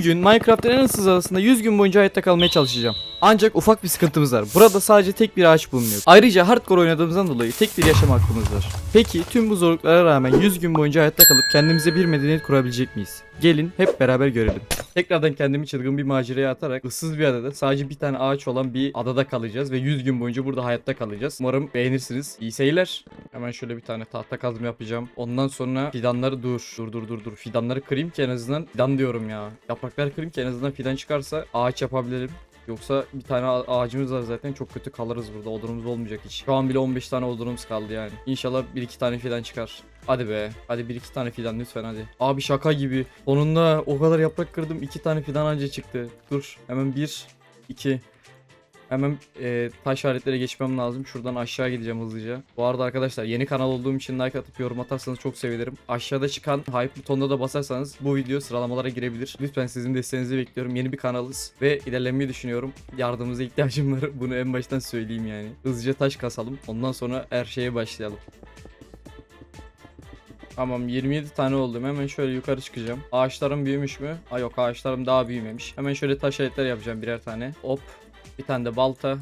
Bugün Minecraft'ın en ıssız adasında 100 gün boyunca hayatta kalmaya çalışacağım. Ancak ufak bir sıkıntımız var. Burada sadece tek bir ağaç bulunuyor. Ayrıca hardcore oynadığımızdan dolayı tek bir yaşam hakkımız var. Peki tüm bu zorluklara rağmen 100 gün boyunca hayatta kalıp kendimize bir medeniyet kurabilecek miyiz? Gelin hep beraber görelim. Tekrardan kendimi çılgın bir maceraya atarak ıssız bir adada sadece bir tane ağaç olan bir adada kalacağız ve 100 gün boyunca burada hayatta kalacağız. Umarım beğenirsiniz. İyi seyirler. Hemen şöyle bir tane tahta kazma yapacağım. Ondan sonra fidanları dur. Dur dur dur dur. Fidanları kırayım ki en azından fidan diyorum ya. Yaprakları kırayım ki en azından fidan çıkarsa ağaç yapabilirim. Yoksa bir tane ağacımız var zaten çok kötü kalırız burada odunumuz olmayacak hiç. Şu an bile 15 tane odunumuz kaldı yani. İnşallah 1-2 tane fidan çıkar. Hadi be. Hadi 1-2 tane fidan lütfen hadi. Abi şaka gibi. Sonunda o kadar yaprak kırdım 2 tane fidan anca çıktı. Dur hemen 1 2 Hemen e, taş aletlere geçmem lazım. Şuradan aşağı gideceğim hızlıca. Bu arada arkadaşlar yeni kanal olduğum için like atıp yorum atarsanız çok sevinirim. Aşağıda çıkan hype butonuna da basarsanız bu video sıralamalara girebilir. Lütfen sizin desteğinizi bekliyorum. Yeni bir kanalız ve ilerlemeyi düşünüyorum. Yardımınıza ihtiyacım var. Bunu en baştan söyleyeyim yani. Hızlıca taş kasalım. Ondan sonra her şeye başlayalım. Tamam 27 tane oldum. Hemen şöyle yukarı çıkacağım. Ağaçlarım büyümüş mü? Aa yok ağaçlarım daha büyümemiş. Hemen şöyle taş aletler yapacağım birer tane. Hop. Bir tane de balta.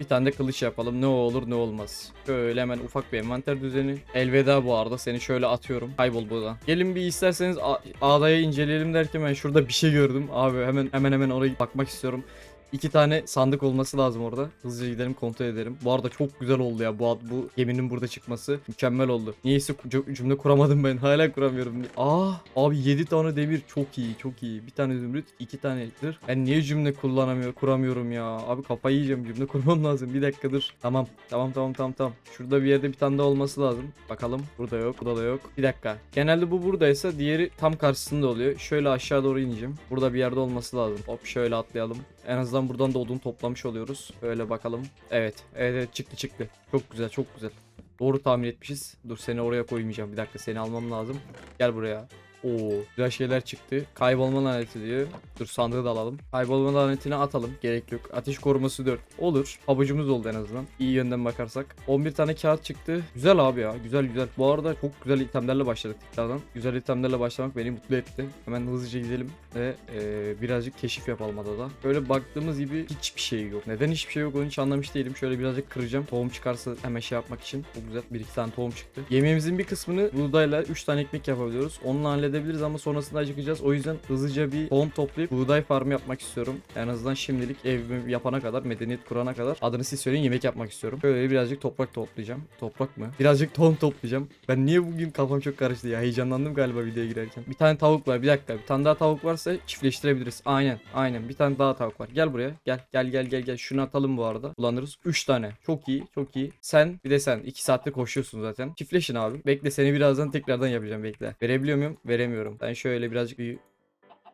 Bir tane de kılıç yapalım. Ne olur ne olmaz. Şöyle hemen ufak bir envanter düzeni. Elveda bu arada. Seni şöyle atıyorum. Kaybol buradan. Gelin bir isterseniz A- adayı inceleyelim derken ben şurada bir şey gördüm. Abi hemen hemen hemen oraya bakmak istiyorum. İki tane sandık olması lazım orada. Hızlıca gidelim kontrol edelim. Bu arada çok güzel oldu ya bu bu geminin burada çıkması. Mükemmel oldu. Niyeyse cü- cümle kuramadım ben. Hala kuramıyorum. Aa abi 7 tane demir çok iyi çok iyi. Bir tane zümrüt, iki tane zırh. Ben niye cümle kullanamıyorum, kuramıyorum ya. Abi kafayı yiyeceğim. Cümle kurmam lazım. Bir dakika dur. Tamam. Tamam tamam tamam tamam. Şurada bir yerde bir tane daha olması lazım. Bakalım. Burada yok. Burada da yok. Bir dakika. Genelde bu buradaysa diğeri tam karşısında oluyor. Şöyle aşağı doğru ineceğim. Burada bir yerde olması lazım. Hop şöyle atlayalım. En azından buradan da odun toplamış oluyoruz. Böyle bakalım. Evet, evet çıktı çıktı. Çok güzel çok güzel. Doğru tahmin etmişiz. Dur seni oraya koymayacağım. Bir dakika seni almam lazım. Gel buraya. Oo, güzel şeyler çıktı. Kaybolma laneti diyor. Dur sandığı da alalım. Kaybolma lanetini atalım. Gerek yok. Ateş koruması 4. Olur. Havucumuz oldu en azından. İyi yönden bakarsak. 11 tane kağıt çıktı. Güzel abi ya. Güzel güzel. Bu arada çok güzel itemlerle başladık tekrardan. Güzel itemlerle başlamak beni mutlu etti. Hemen hızlıca gidelim ve e, birazcık keşif yapalım adada. Böyle baktığımız gibi hiçbir şey yok. Neden hiçbir şey yok onu hiç anlamış değilim. Şöyle birazcık kıracağım. Tohum çıkarsa hemen şey yapmak için. Çok güzel. Bir iki tane tohum çıktı. Yemeğimizin bir kısmını buğdayla 3 tane ekmek yapabiliyoruz. Onunla halledebiliriz ama sonrasında acıkacağız. O yüzden hızlıca bir tohum toplayıp buğday farmı yapmak istiyorum. En azından şimdilik evimi yapana kadar, medeniyet kurana kadar adını siz söyleyin yemek yapmak istiyorum. Böyle birazcık toprak toplayacağım. Toprak mı? Birazcık tohum toplayacağım. Ben niye bugün kafam çok karıştı ya? Heyecanlandım galiba videoya girerken. Bir tane tavuk var. Bir dakika. Bir tane daha tavuk varsa çiftleştirebiliriz. Aynen. Aynen. Bir tane daha tavuk var. Gel buraya. Gel. Gel gel gel gel. Şunu atalım bu arada. Kullanırız. 3 tane. Çok iyi. Çok iyi. Sen bir de sen. 2 saattir koşuyorsun zaten. Çiftleşin abi. Bekle seni birazdan tekrardan yapacağım. Bekle. Verebiliyor muyum? Veremiyorum. Ben şöyle birazcık büyü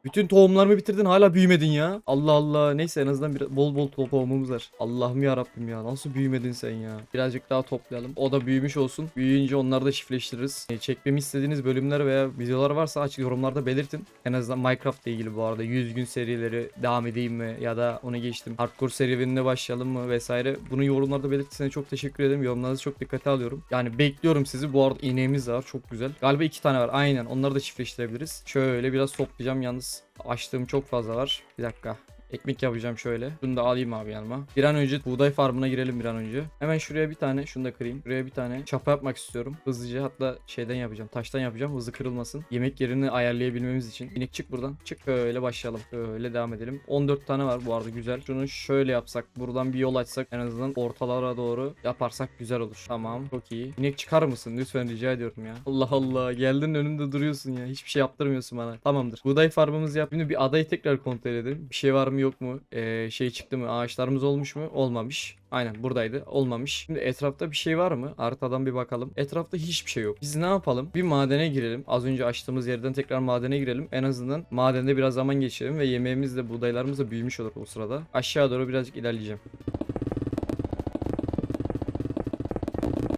bütün tohumlarımı bitirdin hala büyümedin ya. Allah Allah. Neyse en azından bir, bol bol to- tohumumuz var. Allah'ım ya Rabbim ya. Nasıl büyümedin sen ya? Birazcık daha toplayalım. O da büyümüş olsun. Büyüyünce onları da çiftleştiririz. E, çekmemi istediğiniz bölümler veya videolar varsa açık yorumlarda belirtin. En azından Minecraft ile ilgili bu arada 100 gün serileri devam edeyim mi ya da onu geçtim. Hardcore serüvenine başlayalım mı vesaire. Bunu yorumlarda belirtirseniz çok teşekkür ederim. Yorumlarınızı çok dikkate alıyorum. Yani bekliyorum sizi. Bu arada ineğimiz var. Çok güzel. Galiba iki tane var. Aynen. Onları da çiftleştirebiliriz. Şöyle biraz toplayacağım. Yalnız açtığım çok fazla var. Bir dakika. Ekmek yapacağım şöyle. Bunu da alayım abi yanıma. Bir an önce buğday farmına girelim bir an önce. Hemen şuraya bir tane şunu da kırayım. Şuraya bir tane çapa yapmak istiyorum. Hızlıca hatta şeyden yapacağım. Taştan yapacağım. Hızlı kırılmasın. Yemek yerini ayarlayabilmemiz için. İnek çık buradan. Çık böyle başlayalım. Böyle devam edelim. 14 tane var bu arada güzel. Şunu şöyle yapsak. Buradan bir yol açsak en azından ortalara doğru yaparsak güzel olur. Tamam. Çok iyi. İnek çıkar mısın? Lütfen rica ediyorum ya. Allah Allah. Geldin önümde duruyorsun ya. Hiçbir şey yaptırmıyorsun bana. Tamamdır. Buğday farmımızı yap. Şimdi bir adayı tekrar kontrol edelim. Bir şey var mı yok mu? Ee, şey çıktı mı? Ağaçlarımız olmuş mu? Olmamış. Aynen buradaydı. Olmamış. Şimdi etrafta bir şey var mı? Haritadan bir bakalım. Etrafta hiçbir şey yok. Biz ne yapalım? Bir madene girelim. Az önce açtığımız yerden tekrar madene girelim. En azından madende biraz zaman geçirelim ve yemeğimiz de buğdaylarımız da büyümüş olur o sırada. Aşağı doğru birazcık ilerleyeceğim.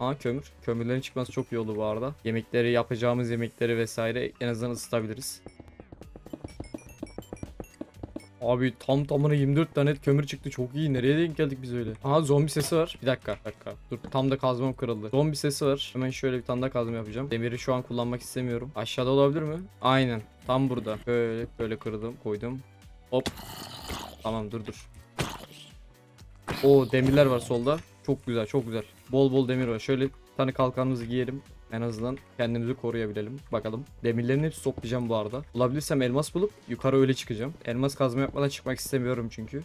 Aa kömür. Kömürlerin çıkması çok iyi oldu bu arada. Yemekleri yapacağımız yemekleri vesaire en azından ısıtabiliriz. Abi tam tamına 24 tane kömür çıktı. Çok iyi. Nereye denk geldik biz öyle? Aha zombi sesi var. Bir dakika. Bir dakika. Dur tam da kazmam kırıldı. Zombi sesi var. Hemen şöyle bir tane daha kazma yapacağım. Demiri şu an kullanmak istemiyorum. Aşağıda olabilir mi? Aynen. Tam burada. Böyle böyle kırdım. Koydum. Hop. Tamam dur dur. O demirler var solda. Çok güzel çok güzel. Bol bol demir var. Şöyle bir tane kalkanımızı giyelim. En azından kendimizi koruyabilelim. Bakalım. Demirlerin hepsi toplayacağım bu arada. Bulabilirsem elmas bulup yukarı öyle çıkacağım. Elmas kazma yapmadan çıkmak istemiyorum çünkü.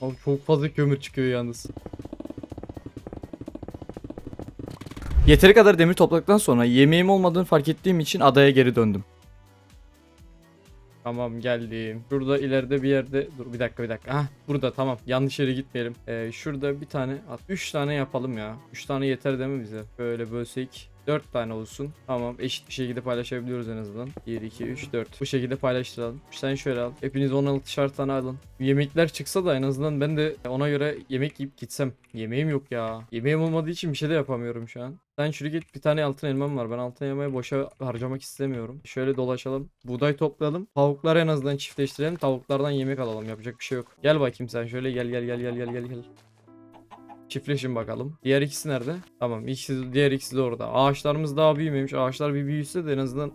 Abi çok fazla kömür çıkıyor yalnız. Yeteri kadar demir topladıktan sonra yemeğim olmadığını fark ettiğim için adaya geri döndüm. Tamam geldim. Şurada ileride bir yerde dur bir dakika bir dakika. Hah burada tamam. Yanlış yere gitmeyelim. Ee, şurada bir tane at. 3 tane yapalım ya. 3 tane yeter değil mi bize? Böyle bölsek 4 tane olsun. Tamam eşit bir şekilde paylaşabiliyoruz en azından. 1 2 3 4. Bu şekilde paylaştıralım. Sen şöyle al. Hepiniz 16'şar tane alın. Yemekler çıksa da en azından ben de ona göre yemek yiyip gitsem. Yemeğim yok ya. Yemeğim olmadığı için bir şey de yapamıyorum şu an. Sen şuraya git bir tane altın elmam var. Ben altın elmayı boşa harcamak istemiyorum. Şöyle dolaşalım. Buğday toplayalım. Tavukları en azından çiftleştirelim. Tavuklardan yemek alalım. Yapacak bir şey yok. Gel bakayım sen şöyle gel gel gel gel gel gel gel. Çiftleşin bakalım. Diğer ikisi nerede? Tamam ikisi diğer ikisi de orada. Ağaçlarımız daha büyümemiş. Ağaçlar bir büyüse de en azından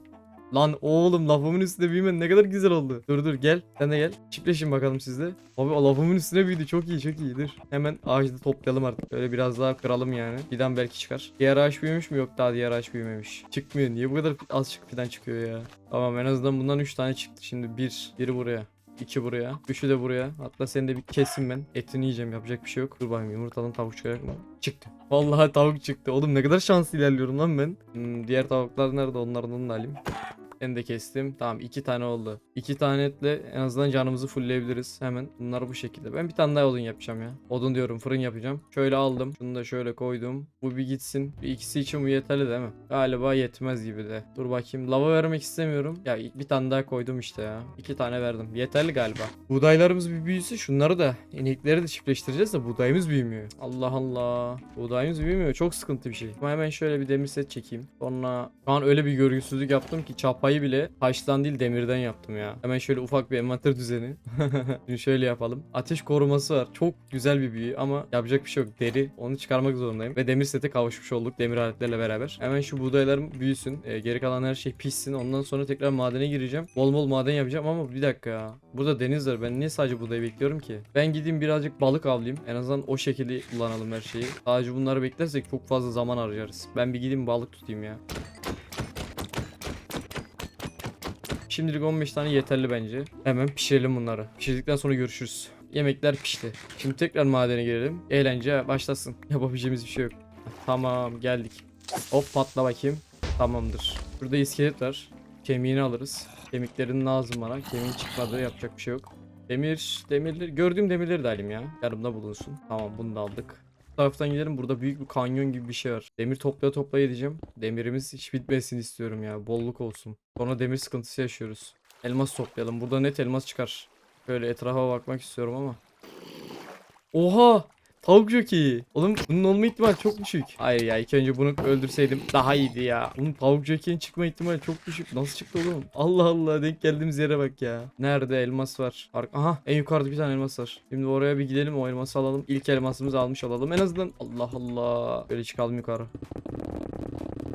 Lan oğlum lafımın üstünde büyümen ne kadar güzel oldu. Dur dur gel. Sen de gel. Çiftleşin bakalım siz de. Abi lafımın üstüne büyüdü. Çok iyi çok iyi. Dur. Hemen ağacı toplayalım artık. Böyle biraz daha kıralım yani. Fidan belki çıkar. Diğer ağaç büyümüş mü? Yok daha diğer ağaç büyümemiş. Çıkmıyor. Niye bu kadar az çık fidan çıkıyor ya? Tamam en azından bundan 3 tane çıktı. Şimdi bir. Biri buraya. İki buraya. Üçü de buraya. Hatta seni de bir kesin ben. Etini yiyeceğim. Yapacak bir şey yok. Dur bakayım yumurtadan tavuk çıkacak mı? Çıktı. Vallahi tavuk çıktı. Oğlum ne kadar şanslı ilerliyorum lan ben. Hmm, diğer tavuklar nerede? Onlardan da alayım. Ben de kestim. Tamam iki tane oldu. İki tane etle en azından canımızı fullleyebiliriz. Hemen bunlar bu şekilde. Ben bir tane daha odun yapacağım ya. Odun diyorum fırın yapacağım. Şöyle aldım. Şunu da şöyle koydum. Bu bir gitsin. Bir ikisi için bu yeterli değil mi? Galiba yetmez gibi de. Dur bakayım. Lava vermek istemiyorum. Ya bir tane daha koydum işte ya. İki tane verdim. Yeterli galiba. Buğdaylarımız bir büyüsün. Şunları da inekleri de çiftleştireceğiz de buğdayımız büyümüyor. Allah Allah. Buğdayımız büyümüyor. Çok sıkıntı bir şey. Ama hemen şöyle bir demir set çekeyim. Sonra şu an öyle bir görgüsüzlük yaptım ki çapayı bile taştan değil demirden yaptım ya. Hemen şöyle ufak bir envanter düzeni. Şimdi şöyle yapalım. Ateş koruması var. Çok güzel bir büyü ama yapacak bir şey yok. Deri. Onu çıkarmak zorundayım. Ve demir sete kavuşmuş olduk demir aletlerle beraber. Hemen şu buğdaylarım büyüsün. Ee, geri kalan her şey pişsin. Ondan sonra tekrar madene gireceğim. Bol bol maden yapacağım ama bir dakika ya. Burada deniz var. Ben niye sadece buğdayı bekliyorum ki? Ben gideyim birazcık balık avlayayım. En azından o şekilde kullanalım her şeyi. Sadece bunları beklersek çok fazla zaman harcarız. Ben bir gideyim balık tutayım ya. Şimdilik 15 tane yeterli bence. Hemen pişirelim bunları. Pişirdikten sonra görüşürüz. Yemekler pişti. Şimdi tekrar madene girelim. Eğlence başlasın. Yapabileceğimiz bir şey yok. Tamam geldik. Hop patla bakayım. Tamamdır. Burada iskelet var. Kemiğini alırız. Kemiklerin lazım bana. Kemiği çıkmadı. Yapacak bir şey yok. Demir, demirleri. Gördüğüm demirleri de alayım ya. Yanımda bulunsun. Tamam bunu da aldık. Taraftan gidelim. Burada büyük bir kanyon gibi bir şey var. Demir toplaya toplaya gideceğim. Demirimiz hiç bitmesin istiyorum ya. Bolluk olsun. Sonra demir sıkıntısı yaşıyoruz. Elmas toplayalım. Burada net elmas çıkar. Böyle etrafa bakmak istiyorum ama. Oha! Tavuk çok iyi. Oğlum bunun olma ihtimali çok düşük. Hayır ya ilk önce bunu öldürseydim daha iyiydi ya. Oğlum tavuk jockey'in çıkma ihtimali çok düşük. Nasıl çıktı oğlum? Allah Allah denk geldiğimiz yere bak ya. Nerede elmas var? Ar- Aha en yukarıda bir tane elmas var. Şimdi oraya bir gidelim o elması alalım. İlk elmasımızı almış olalım. En azından Allah Allah. Böyle çıkalım yukarı.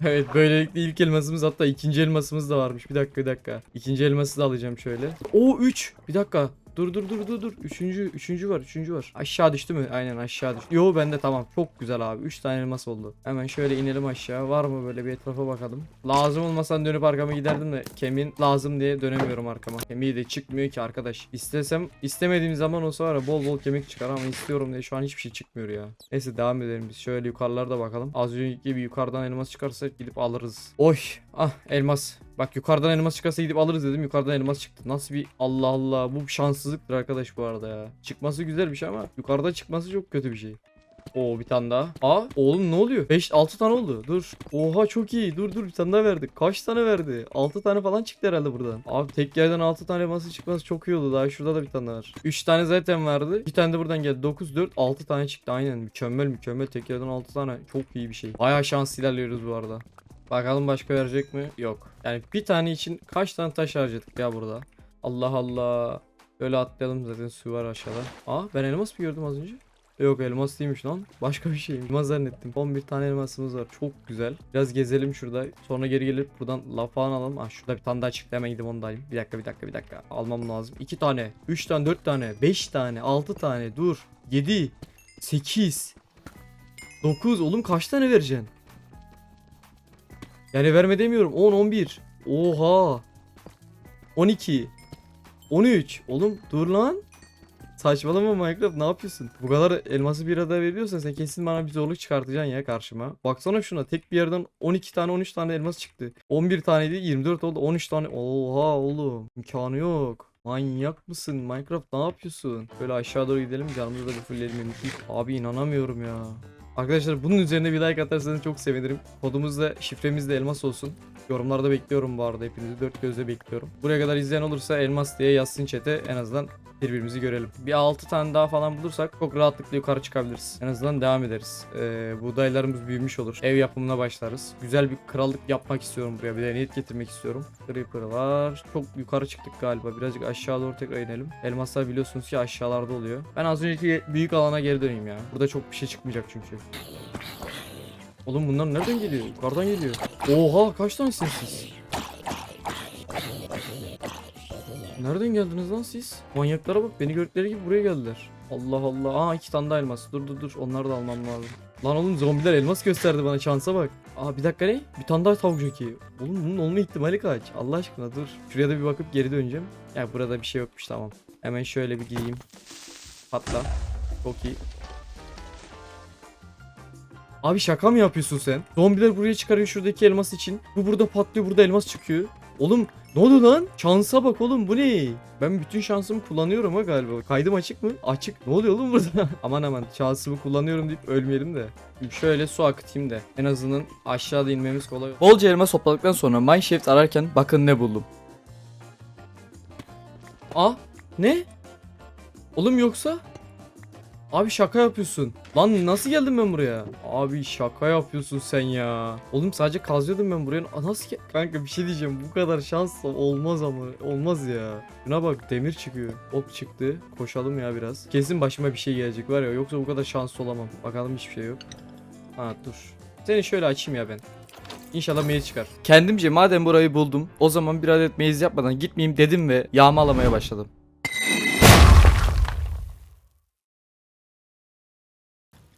Evet böylelikle ilk elmasımız hatta ikinci elmasımız da varmış. Bir dakika bir dakika. İkinci elması da alacağım şöyle. O 3. Bir dakika. Dur dur dur dur dur. Üçüncü, üçüncü var, üçüncü var. Aşağı düştü mü? Aynen aşağı düştü. Yo bende tamam. Çok güzel abi. Üç tane elmas oldu. Hemen şöyle inelim aşağı. Var mı böyle bir etrafa bakalım. Lazım olmasan dönüp arkama giderdim de kemin lazım diye dönemiyorum arkama. Kemiği de çıkmıyor ki arkadaş. İstesem istemediğim zaman olsa var ya bol bol kemik çıkar ama istiyorum diye şu an hiçbir şey çıkmıyor ya. Neyse devam edelim biz. Şöyle yukarılarda bakalım. Az önceki gibi yukarıdan elmas çıkarsa gidip alırız. Oy. Ah elmas. Bak yukarıdan elmas çıkarsa gidip alırız dedim. Yukarıdan elmas çıktı. Nasıl bir Allah Allah. Bu şanssızlıktır arkadaş bu arada ya. Çıkması güzel bir şey ama yukarıda çıkması çok kötü bir şey. Oo bir tane daha. Aa oğlum ne oluyor? 5 6 tane oldu. Dur. Oha çok iyi. Dur dur bir tane daha verdik. Kaç tane verdi? 6 tane falan çıktı herhalde buradan. Abi tek yerden 6 tane elması çıkması çok iyi oldu. Daha şurada da bir tane var. 3 tane zaten vardı. Bir tane de buradan geldi. 9 4 6 tane çıktı. Aynen mükemmel mükemmel. Tek yerden 6 tane. Çok iyi bir şey. Bayağı şans ilerliyoruz bu arada. Bakalım başka verecek mi? Yok. Yani bir tane için kaç tane taş harcadık ya burada? Allah Allah. Böyle atlayalım zaten su var aşağıda. Aa ben elmas mı gördüm az önce? Yok elmas değilmiş lan. Başka bir şey. Elmas zannettim. 11 tane elmasımız var. Çok güzel. Biraz gezelim şurada. Sonra geri gelip buradan laf falan alalım. Ah şurada bir tane daha çıktı. Hemen gidip onu da alayım. Bir dakika bir dakika bir dakika. Almam lazım. 2 tane. 3 tane 4 tane. 5 tane. 6 tane. Dur. 7. 8. 9. Oğlum kaç tane vereceksin? Yani verme demiyorum. 10, 11. Oha. 12. 13. Oğlum dur lan. Saçmalama Minecraft ne yapıyorsun? Bu kadar elması bir arada veriyorsan sen kesin bana bir zorluk çıkartacaksın ya karşıma. Baksana şuna tek bir yerden 12 tane 13 tane elmas çıktı. 11 taneydi 24 oldu 13 tane. Oha oğlum imkanı yok. Manyak mısın Minecraft ne yapıyorsun? Böyle aşağı doğru gidelim canımızı da bir fullleyelim. Abi inanamıyorum ya. Arkadaşlar bunun üzerine bir like atarsanız çok sevinirim. Kodumuz da şifremiz de elmas olsun. Yorumlarda bekliyorum bu arada hepinizi dört gözle bekliyorum. Buraya kadar izleyen olursa elmas diye yazsın chat'e en azından birbirimizi görelim. Bir 6 tane daha falan bulursak çok rahatlıkla yukarı çıkabiliriz. En azından devam ederiz. Ee, buğdaylarımız büyümüş olur. Ev yapımına başlarız. Güzel bir krallık yapmak istiyorum buraya. Bir de niyet getirmek istiyorum. Creeper'lar. Çok yukarı çıktık galiba. Birazcık aşağı doğru tekrar inelim. Elmaslar biliyorsunuz ki aşağılarda oluyor. Ben az önceki büyük alana geri döneyim ya. Burada çok bir şey çıkmayacak çünkü. Oğlum bunlar nereden geliyor? Yukarıdan geliyor. Oha kaç tanesiniz siz? Nereden geldiniz lan siz? Manyaklara bak beni gördükleri gibi buraya geldiler. Allah Allah. Aa iki tane daha elmas. Dur dur dur onları da almam lazım. Lan oğlum zombiler elmas gösterdi bana şansa bak. Aa bir dakika ne? Bir tane daha tavuk jockey. Oğlum bunun olma ihtimali kaç? Allah aşkına dur. Şuraya da bir bakıp geri döneceğim. Ya burada bir şey yokmuş tamam. Hemen şöyle bir gideyim. Patla. Çok iyi. Abi şaka mı yapıyorsun sen? Zombiler buraya çıkarıyor şuradaki elmas için. Bu burada patlıyor burada elmas çıkıyor. Oğlum ne oldu lan? Şansa bak oğlum bu ne? Ben bütün şansımı kullanıyorum ha galiba. Kaydım açık mı? Açık. Ne oluyor oğlum burada? aman aman şansımı kullanıyorum deyip ölmeyelim de. Şöyle su akıtayım da. En azından aşağıda inmemiz kolay. Bolca elma topladıktan sonra mineshaft ararken bakın ne buldum. Aa ne? Oğlum yoksa? Abi şaka yapıyorsun. Lan nasıl geldim ben buraya? Abi şaka yapıyorsun sen ya. Oğlum sadece kazıyordum ben buraya. Nasıl ki? Kanka bir şey diyeceğim. Bu kadar şans olmaz ama. Olmaz ya. Şuna bak demir çıkıyor. Ok çıktı. Koşalım ya biraz. Kesin başıma bir şey gelecek var ya. Yoksa bu kadar şanslı olamam. Bakalım hiçbir şey yok. Ha dur. Seni şöyle açayım ya ben. İnşallah mail çıkar. Kendimce madem burayı buldum o zaman bir adet meyiz yapmadan gitmeyeyim dedim ve yağmalamaya başladım.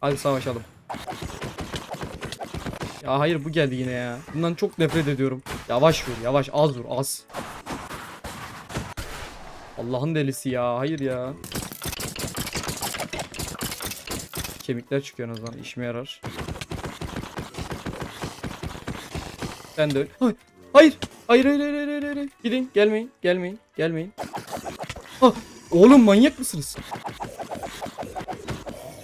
Hadi savaşalım. Ya hayır bu geldi yine ya. Bundan çok nefret ediyorum. Yavaş vur yavaş az vur az. Allah'ın delisi ya hayır ya. Kemikler çıkıyor en azından işime yarar. Sen de öl. Hayır. Hayır. Hayır hayır hayır hayır hayır. Gidin gelmeyin gelmeyin gelmeyin. Ah, oğlum manyak mısınız?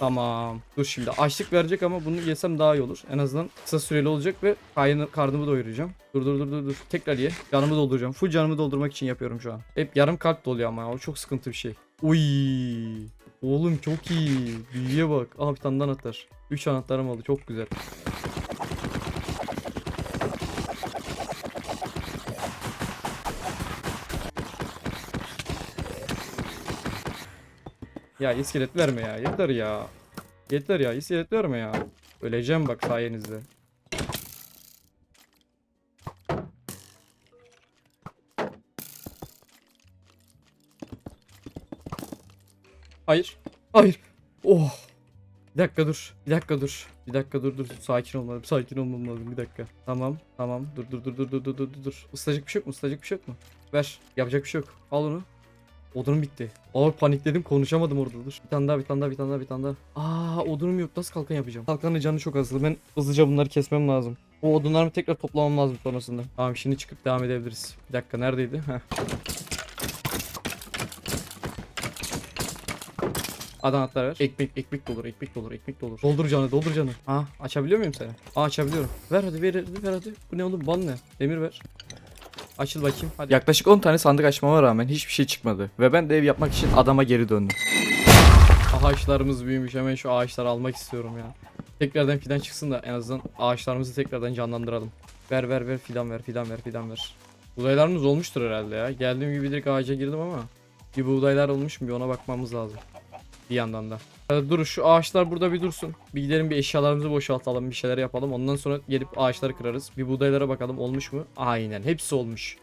Tamam. Dur şimdi açlık verecek ama bunu yesem daha iyi olur. En azından kısa süreli olacak ve kaynı, karnımı doyuracağım. Dur dur dur dur dur. Tekrar ye. Canımı dolduracağım. Full canımı doldurmak için yapıyorum şu an. Hep yarım kalp doluyor ama o çok sıkıntı bir şey. Uy. Oğlum çok iyi. Büyüye bak. Aha bir tane anahtar. 3 anahtarım oldu. Çok güzel. Ya iskelet verme ya. Yeter ya. Yeter ya. iskelet verme ya. Öleceğim bak sayenizde. Hayır. Hayır. Oh. Bir dakika dur. Bir dakika dur. Bir dakika dur dur. Sakin olmalım. Sakin olmam lazım. Bir dakika. Tamam. Tamam. Dur dur dur dur dur dur dur dur. Islacak bir şey yok mu? Islacak bir şey yok mu? Ver. Yapacak bir şey yok. Al onu. Odunum bitti. Ağır panikledim konuşamadım orada dur. Bir tane daha bir tane daha bir tane daha bir tane daha. Aa odunum yok nasıl kalkan yapacağım? Kalkanın canı çok azdı ben hızlıca bunları kesmem lazım. O odunlarımı tekrar toplamam lazım sonrasında. Tamam şimdi çıkıp devam edebiliriz. Bir dakika neredeydi? Heh. Adanatlar ver. Ekmek, ekmek de olur, ekmek de olur, ekmek de olur. Doldur canı, doldur canı. Aa, açabiliyor muyum seni? Aa, açabiliyorum. Ver hadi, ver, hadi, ver hadi. Bu ne oğlum? Bal ne? Demir ver. Açıl bakayım. Hadi. Yaklaşık 10 tane sandık açmama rağmen hiçbir şey çıkmadı ve ben de ev yapmak için adama geri döndüm. Ağaçlarımız büyümüş. Hemen şu ağaçları almak istiyorum ya. Tekrardan fidan çıksın da en azından ağaçlarımızı tekrardan canlandıralım. Ver ver ver fidan ver fidan ver fidan ver. Buğdaylarımız olmuştur herhalde ya. Geldiğim gibi direkt ağaca girdim ama bir buğdaylar olmuş mu bir ona bakmamız lazım. Bir yandan da. Ee, dur şu ağaçlar burada bir dursun. Bir gidelim bir eşyalarımızı boşaltalım bir şeyler yapalım. Ondan sonra gelip ağaçları kırarız. Bir buğdaylara bakalım olmuş mu? Aynen hepsi olmuş.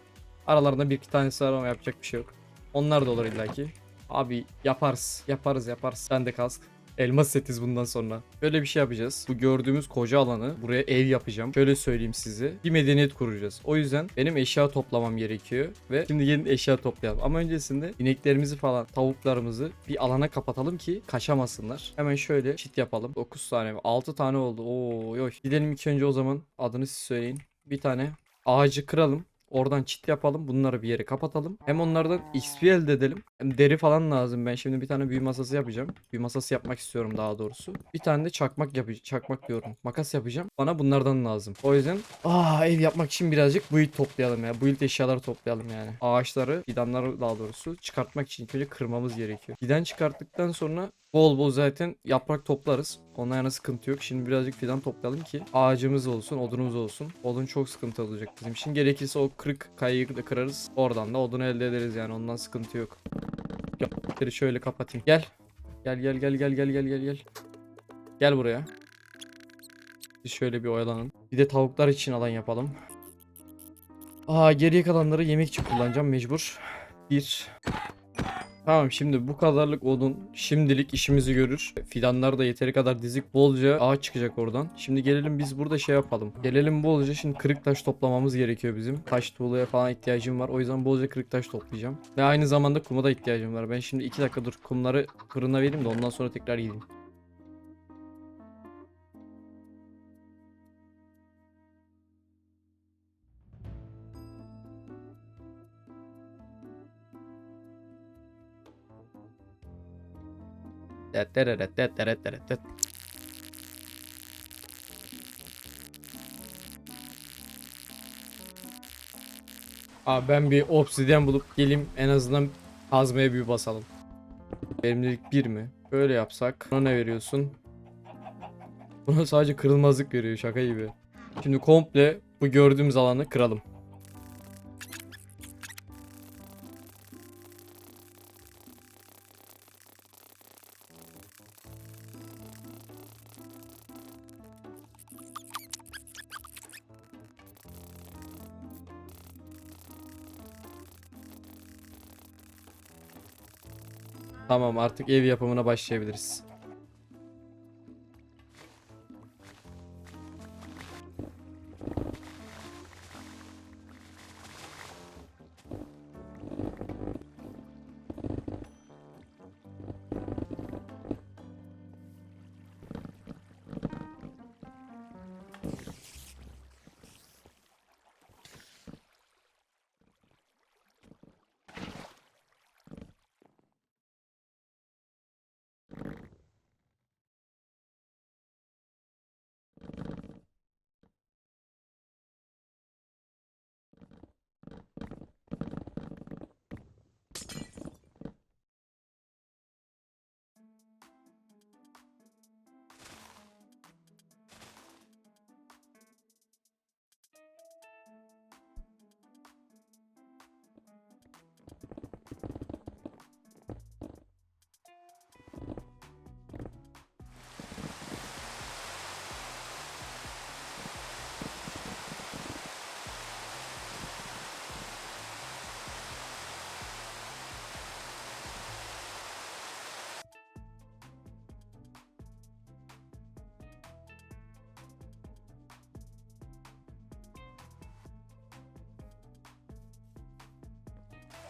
Aralarında bir iki tanesi var ama yapacak bir şey yok. Onlar da olur illaki. Abi yaparız yaparız yaparız. Sen de kask. Elmas setiz bundan sonra. Böyle bir şey yapacağız. Bu gördüğümüz koca alanı buraya ev yapacağım. Şöyle söyleyeyim size. Bir medeniyet kuracağız. O yüzden benim eşya toplamam gerekiyor. Ve şimdi gelin eşya toplayalım. Ama öncesinde ineklerimizi falan tavuklarımızı bir alana kapatalım ki kaçamasınlar. Hemen şöyle çit yapalım. 9 tane mi? 6 tane oldu. Oo yoy. Gidelim ilk önce o zaman adını siz söyleyin. Bir tane ağacı kıralım. Oradan çit yapalım. Bunları bir yere kapatalım. Hem onlardan XP elde edelim. Hem deri falan lazım. Ben şimdi bir tane büyü masası yapacağım. Büyü masası yapmak istiyorum daha doğrusu. Bir tane de çakmak yapacağım. Çakmak diyorum. Makas yapacağım. Bana bunlardan lazım. O yüzden aa ev yapmak için birazcık build toplayalım ya. Build eşyaları toplayalım yani. Ağaçları, fidanları daha doğrusu çıkartmak için önce kırmamız gerekiyor. Fidan çıkarttıktan sonra Bol bol zaten yaprak toplarız. Ona yana sıkıntı yok. Şimdi birazcık fidan toplayalım ki ağacımız olsun, odunumuz olsun. Odun çok sıkıntı olacak bizim için. Gerekirse o kırık kayayı da kırarız. Oradan da odunu elde ederiz yani. Ondan sıkıntı yok. Gel şöyle kapatayım. Gel. Gel gel gel gel gel gel gel gel. Gel buraya. Biz şöyle bir oyalanın. Bir de tavuklar için alan yapalım. Aa geriye kalanları yemek için kullanacağım mecbur. Bir. Tamam şimdi bu kadarlık odun şimdilik işimizi görür. Fidanlar da yeteri kadar dizik bolca ağaç çıkacak oradan. Şimdi gelelim biz burada şey yapalım. Gelelim bolca şimdi kırık taş toplamamız gerekiyor bizim. Taş tuğlaya falan ihtiyacım var. O yüzden bolca kırık taş toplayacağım. Ve aynı zamanda kuma da ihtiyacım var. Ben şimdi 2 dakika dur kumları fırına vereyim de ondan sonra tekrar gideyim. Abi ben bir obsidyen bulup geleyim en azından kazmaya bir basalım. Verimlilik 1 mi? Böyle yapsak. Buna ne veriyorsun? Buna sadece kırılmazlık veriyor şaka gibi. Şimdi komple bu gördüğümüz alanı kıralım. Tamam artık ev yapımına başlayabiliriz.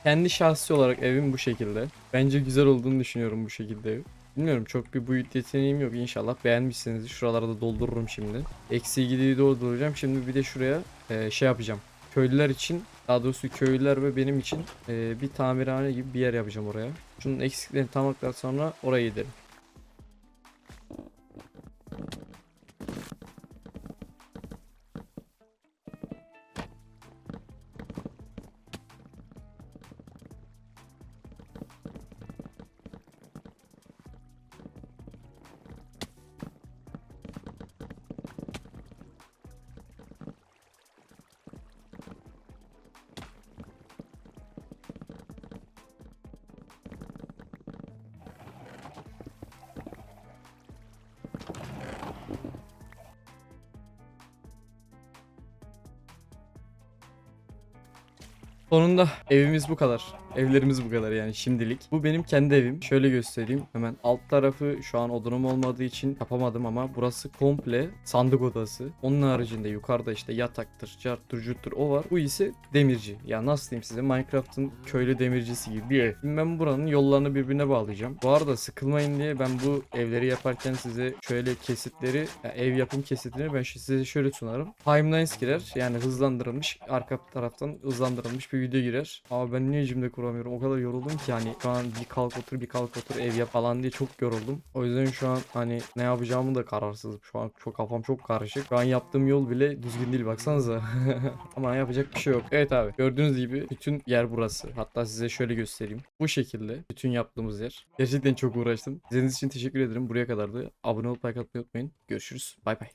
Kendi şahsi olarak evim bu şekilde. Bence güzel olduğunu düşünüyorum bu şekilde. Bilmiyorum çok bir boyut yeteneğim yok inşallah beğenmişsiniz. Şuralara da doldururum şimdi. Eksi gidiği dolduracağım. Şimdi bir de şuraya e, şey yapacağım. Köylüler için daha doğrusu köylüler ve benim için e, bir tamirhane gibi bir yer yapacağım oraya. Şunun eksiklerini tamamladıktan sonra oraya gidelim. Sonunda evimiz bu kadar. Evlerimiz bu kadar yani şimdilik. Bu benim kendi evim. Şöyle göstereyim. Hemen alt tarafı şu an odunum olmadığı için yapamadım ama burası komple sandık odası. Onun haricinde yukarıda işte yataktır, carttır, cuttur o var. Bu ise demirci. Ya nasıl diyeyim size Minecraft'ın köylü demircisi gibi bir ev. Şimdi ben buranın yollarını birbirine bağlayacağım. Bu arada sıkılmayın diye ben bu evleri yaparken size şöyle kesitleri, ya ev yapım kesitini ben size şöyle sunarım. Timelines girer. Yani hızlandırılmış arka taraftan hızlandırılmış bir video girer. Ama ben niye cümle kuramıyorum? O kadar yoruldum ki hani şu an bir kalk otur bir kalk otur ev yap falan diye çok yoruldum. O yüzden şu an hani ne yapacağımı da kararsızım. Şu an çok kafam çok karışık. Şu an yaptığım yol bile düzgün değil baksanıza. Ama yapacak bir şey yok. Evet abi gördüğünüz gibi bütün yer burası. Hatta size şöyle göstereyim. Bu şekilde bütün yaptığımız yer. Gerçekten çok uğraştım. İzlediğiniz için teşekkür ederim. Buraya kadardı. Abone olup like atmayı unutmayın. Görüşürüz. Bay bay.